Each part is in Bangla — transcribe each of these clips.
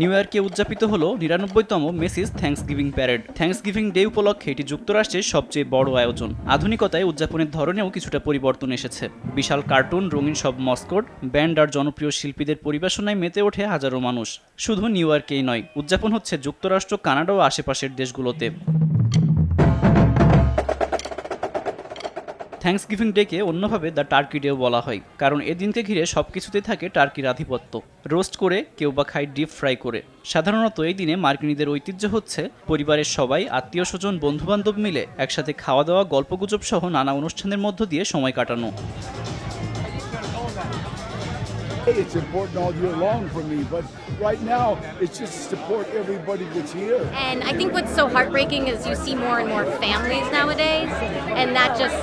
নিউ ইয়র্কে উদযাপিত হল নিরানব্বইতম Macy's Thanksgiving parade. Thanksgiving day উপলক্ষে এটি যুক্তরাষ্ট্রের সবচেয়ে বড় আয়োজন। আধুনিকতায় উদযাপনের ধরনেও কিছুটা পরিবর্তন এসেছে। বিশাল কার্টুন, রঙিন সব মস্কট, ব্যান্ড আর জনপ্রিয় শিল্পীদের পরিবেশনায় মেতে ওঠে হাজারো মানুষ। শুধু নিউ ইয়র্কেই নয়, উদযাপন হচ্ছে যুক্তরাষ্ট্র, কানাডা ও আশেপাশের দেশগুলোতে। থ্যাঙ্কস গিভিং ডেকে অন্যভাবে দ্য টার্কি ডেও বলা হয়। কারণ এদিনকে দিনকে ঘিরে সব কিছুতেই থাকে টার্কির আধিপত্য। রোস্ট করে কেউ বা খায় ডিপ ফ্রাই করে। সাধারণত এই দিনে মার্কিনীদের ঐতিহ্য হচ্ছে পরিবারের সবাই, আত্মীয় স্বজন, বন্ধুবান্ধব মিলে একসাথে খাওয়া দাওয়া গল্পগুজব সহ নানা অনুষ্ঠানের মধ্য দিয়ে সময় কাটানো। It's important all year long for me, but right now it's just to support everybody that's here. And I think what's so heartbreaking is you see more and more families nowadays, and that just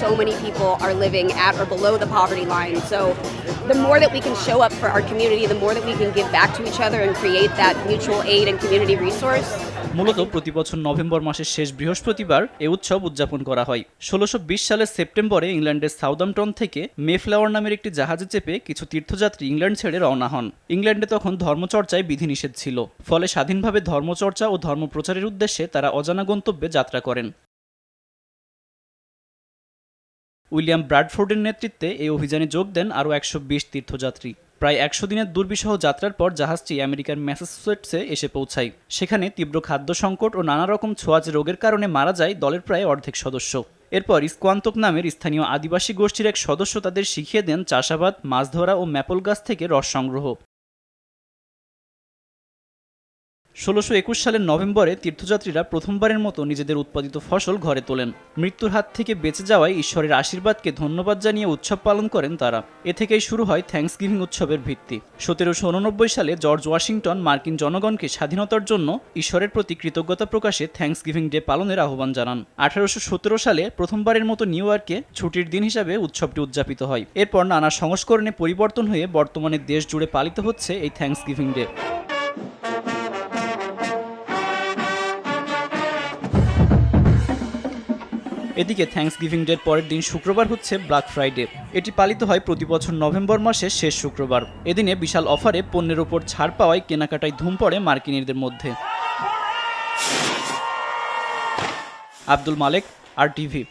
so many people are living at or below the poverty line. So the more that we can show up for our community, the more that we can give back to each other and create that mutual aid and community resource. মূলত প্রতি বছর নভেম্বর মাসের শেষ বৃহস্পতিবার এ উৎসব উদযাপন করা হয় ষোলোশো সালের সেপ্টেম্বরে ইংল্যান্ডের সাউদাম্পটন থেকে মেফ্লাওয়ার নামের একটি জাহাজে চেপে কিছু তীর্থযাত্রী ইংল্যান্ড ছেড়ে রওনা হন। ইংল্যান্ডে তখন ধর্মচর্চায় বিধিনিষেধ ছিল, ফলে স্বাধীনভাবে ধর্মচর্চা ও ধর্মপ্রচারের উদ্দেশ্যে তারা অজানা গন্তব্যে যাত্রা করেন। উইলিয়াম ব্রাডফোর্ডের নেতৃত্বে এই অভিযানে যোগ দেন আরও একশো বিশ তীর্থযাত্রী। প্রায় একশো দিনের দুর্বিষহ যাত্রার পর জাহাজটি আমেরিকার ম্যাসাচুসেটসে এসে পৌঁছায়। সেখানে তীব্র খাদ্য সংকট ও নানা রকম ছোঁয়াচ রোগের কারণে মারা যায় দলের প্রায় অর্ধেক সদস্য। এরপর ইস্কোয়ান্তক নামের স্থানীয় আদিবাসী গোষ্ঠীর এক সদস্য তাদের শিখিয়ে দেন চাষাবাদ, মাছ ধরা ও ম্যাপল গাছ থেকে রস সংগ্রহ। ষোলোশো একুশ সালের নভেম্বরে তীর্থযাত্রীরা প্রথমবারের মতো নিজেদের উৎপাদিত ফসল ঘরে তোলেন। মৃত্যুর হাত থেকে বেঁচে যাওয়ায় ঈশ্বরের আশীর্বাদকে ধন্যবাদ জানিয়ে উৎসব পালন করেন তারা। এ থেকেই শুরু হয় থ্যাঙ্কস গিভিং উৎসবের ভিত্তি। সতেরোশো উননব্বই সালে জর্জ ওয়াশিংটন মার্কিন জনগণকে স্বাধীনতার জন্য ঈশ্বরের প্রতি কৃতজ্ঞতা প্রকাশে থ্যাঙ্কস গিভিং ডে পালনের আহ্বান জানান। আঠারোশো সতেরো সালে প্রথমবারের মতো নিউ ইয়র্কে ছুটির দিন হিসাবে উৎসবটি উদযাপিত হয়। এরপর নানা সংস্করণে পরিবর্তন হয়ে বর্তমানে দেশ জুড়ে পালিত হচ্ছে এই থ্যাঙ্কস গিভিং ডে। এদিকে থ্যাংকস গিভিং ডের পরের দিন শুক্রবার হচ্ছে ব্ল্যাক ফ্রাইডে এটি পালিত হয় প্রতি বছর নভেম্বর মাসের শেষ শুক্রবার। এদিনে বিশাল অফারে পণ্যের ওপর ছাড় পাওয়ায় কেনাকাটায় ধুম পড়ে মার্কিনীদের মধ্যে। আব্দুল মালেক আর টিভি